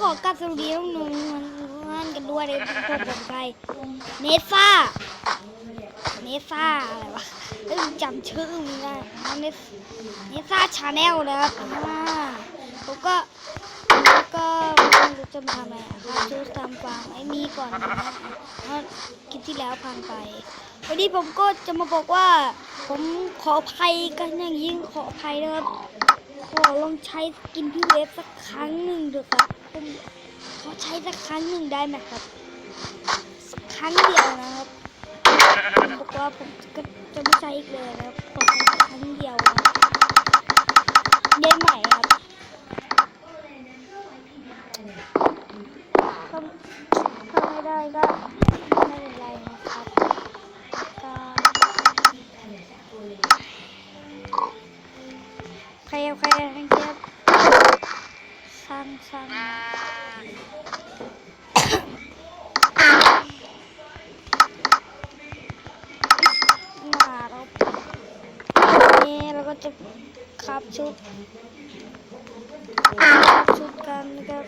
ขอกลับสวัสดีน้องนุ่มมันกันด้วยเลยทุกคนผมใครเนซ่าเนซ่าอะไรวะจำชื่อไม่ได้เนสเนซ่าชาแนลนะครับอ่าผมก็ผมก็ไม่รู้จะมาทำอะไรอะครับจูทำฟาร์มไอ้มีก่อนนะเพราะคลิปที่แล้วพังไป วันนี้ผมก็จะมาบอกว่า ผมขออภัยกันอย่างยิ่งขออภัยนะครับขอลองใช้กินพี่เวฟสักครั้งหนึ่งเถอะครับ ผมขอใช้สักครั้งหนึ่งได้ไหมครับ สักครั้งเดียวนะครับผมบอกว่าผมก็จะไม่ใช้อีกเลยนะครับขอใช้สักครั้งเดียวนะเย็นใหม่ จะขับชุดชุดกันก็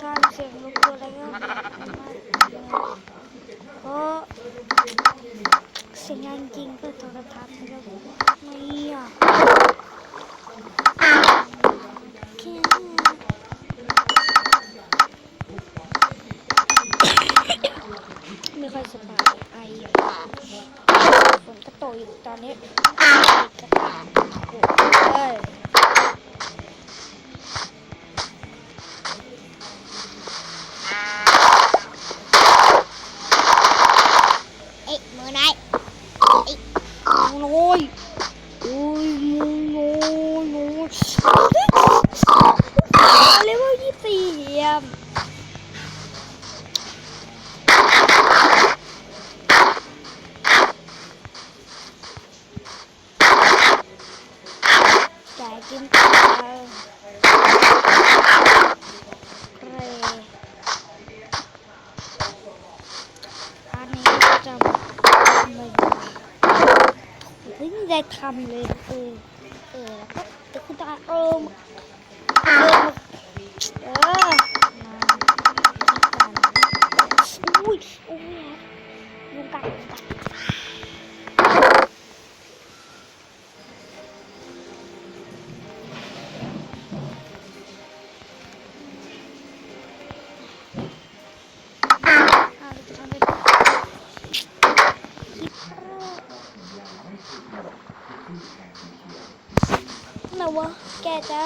ทำเสียงรบกตัวอะไรก็เพราะสียงดังจริงเพื่อโทรทัศน์นะครับไม่อะแค่ ไม่ค่อยสบายไอฝนก็ตกอยู่ตอนนี้กระตากเอ้ย เอ้ยมือไหนาย โอ้ยโอ้ยโอ้ยโอ้ยโอ้ยเลเวลยี่สี่เยี่ยมแกกินปลาเรอันนี้ก็จะไม่เพิ่งได้ทำเลยเออเออแล้วก็จะคุณตาเออเออเออมาอุ้ยอุ้ย วะ แกจะ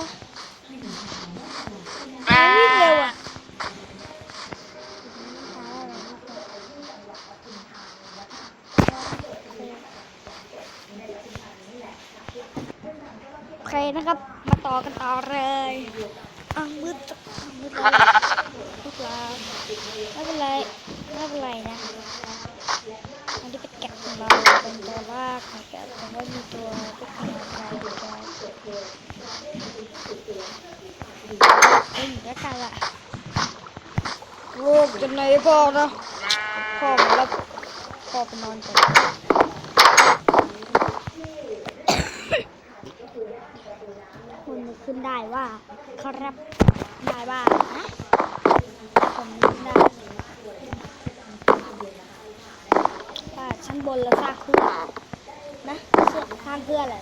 วิ่งเร็วอะโอเคนะครับ มาต่อกันต่อเลยอะมืดจะมืดแล้วมืดแล้วไม่เป็นไรไม่เป็นไรนะอันนี้เป็นแกะของเราเป็นตัวลากของแกะแต่ว่ามีตัวเป็นขนาดใหญ่ด้วย เอ้ยแล้วกันละลูกจะไหนพ่อนะพ่อมาแล้วพ่อไปนอนก่อนคุณนึกขึ้นได้ว่า ครับได้ว่านะผมนึกได้ว่าชั้นบนเราสร้างเพื่อนะเสื้อสร้างเพื่ออะไร